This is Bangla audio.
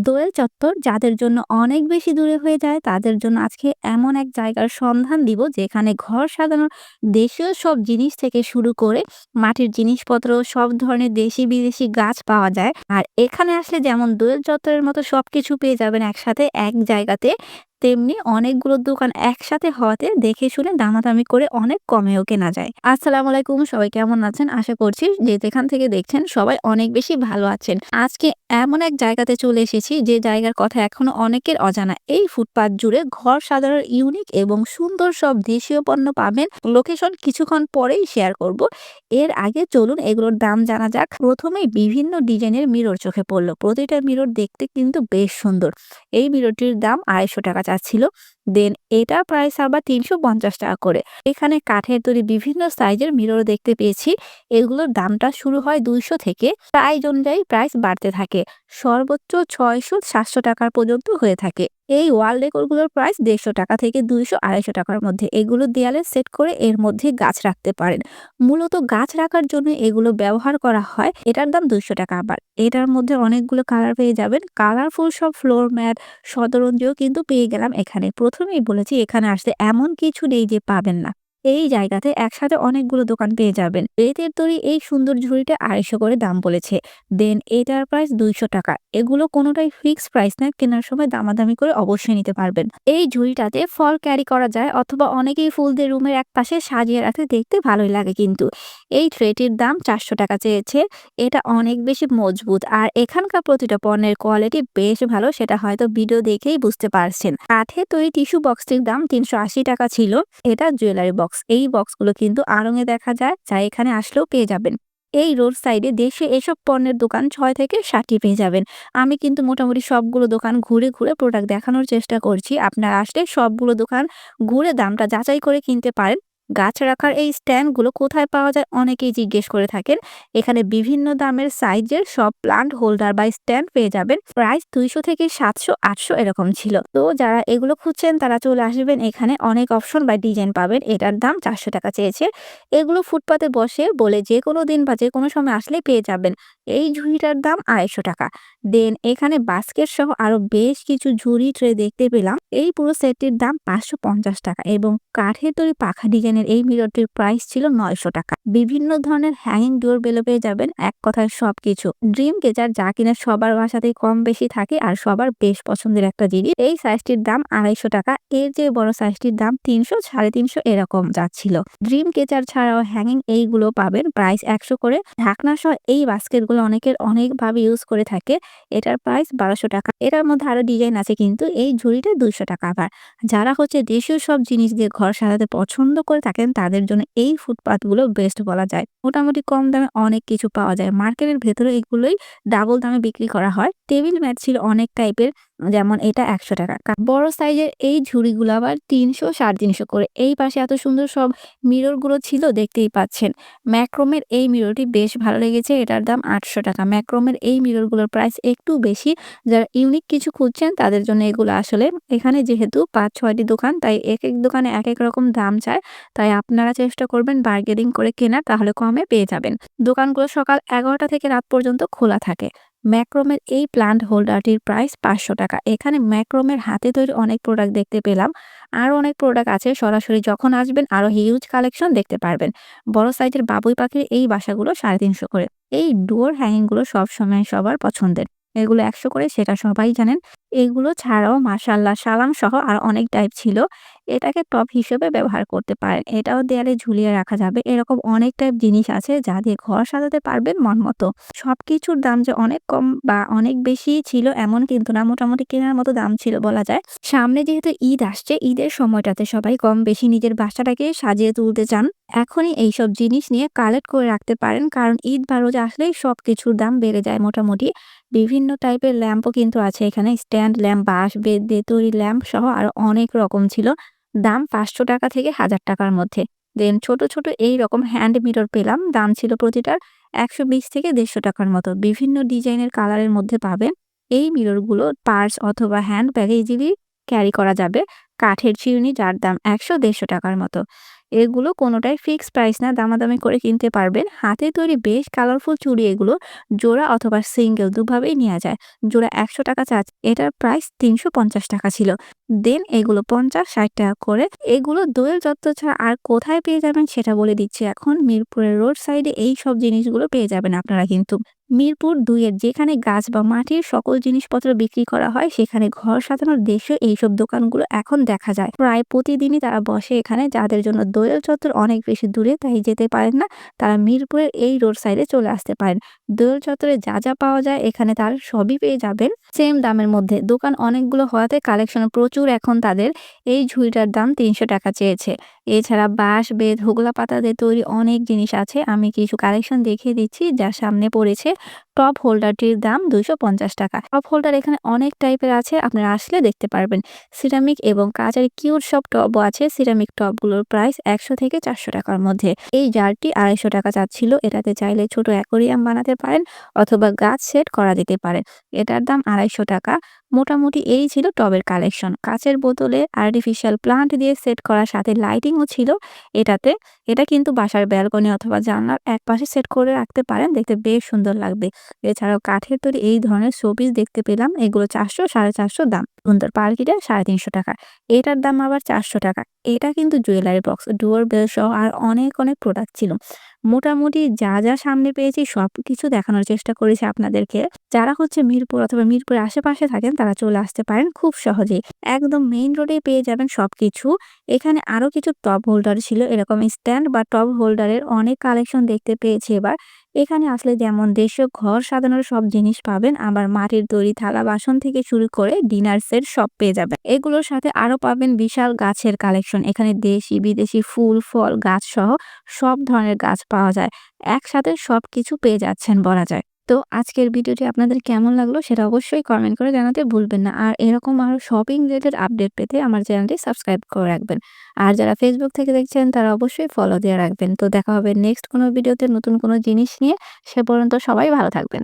দোয়েল চত্বর যাদের জন্য অনেক বেশি দূরে হয়ে যায়, তাদের জন্য আজকে এমন এক জায়গার সন্ধান দিব যেখানে ঘর সাজানোর দেশীয় সব জিনিস থেকে শুরু করে মাটির জিনিসপত্র, সব ধরনের দেশি বিদেশি গাছ পাওয়া যায়। আর এখানে আসলে যেমন দোয়েল চত্বরের মতো সব কিছু পেয়ে যাবেন একসাথে এক জায়গাতে। তেমনি অনেকগুলো দোকান একসাথে হওয়াতে দেখে শুনে দামাদামি করে অনেক কমেও কেনা যায়। আসসালাম আলাইকুম, সবাই কেমন আছেন? আশা করছি যে যেখান থেকে দেখছেন সবাই অনেক বেশি ভালো আছেন। আজকে এমন এক জায়গাতে চলে এসেছি যে জায়গার কথা এখনও অনেকের অজানা। এই ফুটপাত জুড়ে ঘর সাজানোর ইউনিক এবং সুন্দর সব দেশীয় পণ্য পাবেন। লোকেশন কিছুক্ষণ পরেই শেয়ার করব। এর আগে চলুন এগুলোর দাম জানা যাক। প্রথমেই বিভিন্ন ডিজাইনের মিরর চোখে পড়ল। প্রতিটা মিরর দেখতে কিন্তু বেশ সুন্দর। এই মিররটির দাম আড়াইশো টাকা চাচ্ছিল দেন এটা প্রাইস আবার তিনশো পঞ্চাশ টাকা করে। এখানে কাঠের তৈরি বিভিন্ন সাইজের মিরর দেখতে পেয়েছি। এগুলোর দামটা শুরু হয় দুইশো থেকে। প্রাইস অনুযায়ী প্রাইস বাড়তে থাকে। সর্বোচ্চ ছয়শো সাতশো টাকার পর্যন্ত হয়ে থাকে। এই ওয়াল ডেকোরগুলোর প্রাইস দেড়শো টাকা থেকে দুইশো আড়াইশো টাকার মধ্যে। এগুলো দেয়ালে সেট করে এর মধ্যে গাছ রাখতে পারেন। মূলত গাছ রাখার জন্য এগুলো ব্যবহার করা হয়। এটার দাম দুইশো টাকা আবার। এটার মধ্যে অনেকগুলো কালার পেয়ে যাবেন। কালারফুল সব ফ্লোর ম্যাট, সদরঞ্জিও কিন্তু পেয়ে গেলাম এখানে। প্রথমেই বলেছি এখানে আসতে এমন কিছু নেই যে পাবেন না। এই জায়গাতে একসাথে অনেকগুলো দোকান পেয়ে যাবেন। বেতের তৈরি এই সুন্দর ঝুড়িটা আড়াইশো করে দাম বলেছে। দেন এটার প্রাইস দুইশো টাকা। এগুলো কোনোটাই ফিক্স প্রাইস না, কেনার সময় দামাদামি করে অবশ্যই নিতে পারবেন। এই ঝুড়িটাতে ফল ক্যারি করা যায় অথবা অনেকেই ফুল দিয়ে রুমের এক পাশে সাজিয়ে রাখতে দেখতে ভালোই লাগে কিন্তু। এই ট্রেটির দাম চারশো টাকা চেয়েছে। এটা অনেক বেশি মজবুত আর এখানকার প্রতিটা পণ্যের কোয়ালিটি বেশ ভালো, সেটা হয়তো ভিডিও দেখেই বুঝতে পারছেন। কাঠে তৈরি টিস্যু বক্সটির দাম তিনশো আশি টাকা ছিল। এটা জুয়েলারি বক্স। এই বক্সগুলো কিন্তু আড়ঙে দেখা যায়, যা এখানে আসলেও পেয়ে যাবেন। এই রোড সাইডে দেশে এসব পণ্যের দোকান ছয় থেকে ষাটটি পেয়ে যাবেন। আমি কিন্তু মোটামুটি সবগুলো দোকান ঘুরে ঘুরে প্রোডাক্ট দেখানোর চেষ্টা করছি। আপনারা আসলে সবগুলো দোকান ঘুরে দামটা যাচাই করে কিনতে পারেন। গাছ রাখার এই স্ট্যান্ডগুলো কোথায় পাওয়া যায় অনেকেই জিজ্ঞেস করে থাকেন। এখানে বিভিন্ন দামের সাইজের সব প্লান্ট হোল্ডার বা স্ট্যান্ড পেয়ে যাবেন। প্রাইস দুইশো থেকে সাতশো, আটশো এরকম ছিল। তো যারা এগুলো খুঁজছেন তারা চলে আসবেন। এখানে অনেক অপশন বা ডিজাইন পাবেন। এটার দাম চারশো টাকা চেয়েছে। এগুলো ফুটপাতে বসে বলে যে কোনো দিন বা যে কোনো সময় আসলে পেয়ে যাবেন। এই ঝুড়িটার দাম আড়াইশো টাকা। দেন এখানে বাস্কেট সহ আরও বেশ কিছু ঝুড়ি ট্রে দেখতে পেলাম। এই পুরো সেটটির দাম পাঁচশো পঞ্চাশ টাকা এবং কাঠের তৈরি পাখা ডিজাইনের এই মিররটির প্রাইস ছিল নয়শো টাকা। বিভিন্ন ধরনের হ্যাঙ্গিং ডোর বেলো পেয়ে যাবেন, এক কথায় সবকিছু। ড্রিম কেচার যা কিনা সবার বাসাতেই কম বেশি থাকে আর সবার বেশ পছন্দের একটা জিনিস। এই সাইজটির দাম আড়াইশো টাকা, এর যে বড় সাইজটির দাম তিনশো, সাড়ে তিনশো এরকম যাচ্ছিল ড্রিম কেচার ছাড়াও হ্যাঙ্গিং এইগুলো পাবেন প্রাইস একশো করে। ঢাকনা সহ এই বাস্কেটগুলো অনেকের অনেকভাবে ইউজ করে থাকে। এটার প্রাইস বারোশো টাকা। এটার মধ্যে আরও ডিজাইন আছে কিন্তু এই ঝুড়িটা দুইশো টাকা আবার। যারা হচ্ছে দেশীয় সব জিনিস দিয়ে ঘর সাজাতে পছন্দ করে থাকেন তাদের জন্য এই ফুটপাথগুলো বেস্ট বলা যায়। মোটামুটি কম দামে অনেক কিছু পাওয়া যায়। মার্কেটের ভেতরে এগুলোই ডাবল দামে বিক্রি করা হয়। টেবিল ম্যাট ছিল অনেক টাইপের যেমন এটা একশো টাকা। বড় সাইজের এই ঝুড়িগুলো আবার তিনশো, সাড়ে তিনশো করে। এই পাশে এত সুন্দর সব মিররগুলো ছিল, দেখতেই পাচ্ছেন। ম্যাক্রোমের এই মিররটি বেশ ভালো লেগেছে, এটার দাম আটশো টাকা। ম্যাক্রোমের এই মিররগুলোর প্রাইস একটু বেশি। যারা ইউনিক কিছু খুঁজছেন, তাদের জন্য এগুলো আসলে এখানে যেহেতু পাঁচ, ছয়টি দোকান, তাই এক এক দোকানে এক এক রকম দাম চায়। তাই আপনারা চেষ্টা করবেন বার্গেনিং করে কেনা তাহলে কমে পেয়ে যাবেন। দোকানগুলো সকাল এগারোটা থেকে রাত পর্যন্ত খোলা থাকে। ম্যাক্রোমের এই প্লান্ট হোল্ডারটির প্রাইস পাঁচশো টাকা। এখানে ম্যাক্রোমের হাতে তৈরি অনেক প্রোডাক্ট দেখতে পেলাম। আর অনেক প্রোডাক্ট আছে, সরাসরি যখন আসবেন আরও হিউজ কালেকশন দেখতে পারবেন। বড় সাইজের বাবুই পাখির এই বাসাগুলো সাড়ে তিনশো করে। এই ডুয়োর হ্যাঙ্গিংগুলো সবসময় সবার পছন্দের। এগুলো একশো করে, সেটা সবাই জানেন। এগুলো ছাড়াও মাসাল্লাহ সালাম সহ আর অনেক টাইপ ছিল। এটাকে টপ হিসেবে ব্যবহার করতে পারেন। এটাও দেয়ালে ঝুলিয়ে রাখা যাবে। এরকম অনেক টাইপ জিনিস আছে যা দিয়ে ঘর সাজাতে পারবেন মন মতো। সব কিছুর দাম যে অনেক কম বা অনেক বেশি ছিল, এমন কিন্তু না। মোটামুটি কেনার মতো দাম ছিল বলা যায়। সামনে যেহেতু ঈদ আসছে, ঈদের সময়টাতে সবাই কম বেশি নিজের বাসাটাকে সাজিয়ে তুলতে চান। এখনই এইসব জিনিস নিয়ে কালেক্ট করে রাখতে পারেন। কারণ ঈদ বা রোজা আসলেই সব কিছুর দাম বেড়ে যায় মোটামুটি। বিভিন্ন টাইপের ল্যাম্পও কিন্তু আছে এখানে। স্ট্যান্ড ল্যাম্প বাঁশ বেদ দিয়ে তৈরি ল্যাম্প সহ আরও অনেক রকম ছিল। দাম পাঁচশো টাকা থেকে হাজার টাকার মধ্যে। দেন ছোট ছোট এই রকম হ্যান্ড মিরর পেলাম। দাম ছিল প্রতিটার একশো বিশ থেকে দেড়শো টাকার মতো। বিভিন্ন ডিজাইনের কালারের মধ্যে পাবেন। এই মিররগুলো পার্স অথবা হ্যান্ড ব্যাগে ইজিলি ক্যারি করা যাবে। কাঠের চিরুনি যার দাম একশো দেড়শো টাকার মতো। এগুলো কোনোটাই ফিক্স প্রাইস না, দামাদামি করে কিনতে পারবেন। হাতে তৈরি বেশ কালারফুল চুড়ি এগুলো জোড়া অথবা সিঙ্গেল দুভাবেই নেওয়া যায়। জোড়া একশো টাকা চার্জ, এটার প্রাইস তিনশো পঞ্চাশ টাকা ছিল। দেন এগুলো পঞ্চাশ, ষাট টাকা করে। এগুলো দোয়েল চত্বর ছাড়া আর কোথায় পেয়ে যাবেন সেটা বলে দিচ্ছি এখন। মিরপুরের রোড সাইডে এই সব জিনিসগুলো পেয়ে যাবেন আপনারা কিন্তু। মিরপুর দুইয়ের যেখানে গাছ বা মাটির সকল জিনিসপত্র বিক্রি করা হয়, সেখানে ঘর সাজানোর দেশে এইসব দোকানগুলো এখন দেখা যায়। প্রায় প্রতিদিনই তারা বসে এখানে, যাদের জন্য দোয়েল চত্বর অনেক বেশি দূরে তাই যেতে পারেন না, তারা মিরপুরের এই রোড সাইডে চলে আসতে পারেন। দোয়েল চত্বরে যা যা পাওয়া যায় এখানে তার সবই পেয়ে যাবেন। সেম দামের মধ্যে। দোকান অনেকগুলো হওয়াতে কালেকশন প্রচুর এখন তাদের এই ঝুড়িটার দাম তিনশো টাকা চেয়েছে। এছাড়া বাঁশ, বেত, হোগলা পাতা দিয়ে তৈরি অনেক জিনিস আছে। আমি কিছু কালেকশন দেখিয়ে দিচ্ছি যা সামনে পড়েছে। টপ হোল্ডারটির দাম দুইশো পঞ্চাশ টাকা। টপ হোল্ডার এখানে অনেক টাইপের আছে, আপনারা আসলে দেখতে পারবেন। সিরামিক এবং কাঁচের কিউট সব টবও আছে। সিরামিক টবগুলোর প্রাইস একশো থেকে চারশো টাকার মধ্যে। এই জারটি আড়াইশো টাকা চাচ্ছিল। এটাতে চাইলে ছোট অ্যাকোরিয়াম বানাতে পারেন অথবা গাছ সেট করা দিতে পারেন এটার দাম আড়াইশো টাকা। মোটামুটি এই ছিল টবের কালেকশন। কাচের বোতলে আর্টিফিশিয়াল প্লান্ট দিয়ে সেট করার সাথে লাইটিংও ছিল। এটাতে, এটা কিন্তু বাসার ব্যালকনি অথবা জানলার এক পাশে সেট করে রাখতে পারেন, দেখতে বেশ সুন্দর লাগবে। এছাড়াও কাঠের তৈরি এই ধরনের শোপিস দেখতে পেলাম, এগুলো চারশো, সাড়ে চারশো দাম। সুন্দর পার্কিটা সাড়ে তিনশো টাকা। এটার দাম আবার চারশো টাকা। এটা কিন্তু জুয়েলারি বক্স ডুয়ার বেল সহ আর অনেক অনেক প্রোডাক্ট ছিল। মোটামুটি যা যা সামনে পেয়েছি সব কিছু দেখানোর চেষ্টা করেছি আপনাদেরকে। যারা হচ্ছে মিরপুর অথবা মিরপুরের আশেপাশে থাকেন, তারা চলে আসতে পারেন খুব সহজেই। একদম মেইন রোডে পেয়ে যাবেন সব কিছু এখানে আরও কিছু টপ হোল্ডার ছিল, এরকম স্ট্যান্ড বা টপ হোল্ডারের অনেক কালেকশন দেখতে পেয়েছি এবার। এখানে আসলে যেমন দেশীয় ঘর সাজানোর সব জিনিস পাবেন, আবার মাটির তৈরি থালা বাসন থেকে শুরু করে ডিনার সেট সব পেয়ে যাবেন। এগুলোর সাথে আরও পাবেন বিশাল গাছের কালেকশন, এখানে দেশি বিদেশি ফুল, ফল, গাছ সহ সব ধরনের গাছ পাওয়া যায়। একসাথে সব কিছু পেয়ে যাচ্ছেন বলা যায়। তো আজকের ভিডিওটি আপনাদের কেমন লাগল সেটা অবশ্যই কমেন্ট করে জানাতে ভুলবেন না। আর এরকম আরও শপিং রিলেটেড আপডেট পেতে আমার চ্যানেলটি সাবস্ক্রাইব করে রাখবেন। আর যারা ফেসবুক থেকে দেখছেন তারা অবশ্যই ফলো দিয়ে রাখবেন। তো দেখা হবে নেক্সট কোনো ভিডিওতে নতুন কোনো জিনিস নিয়ে। সে পর্যন্ত সবাই ভালো থাকবেন।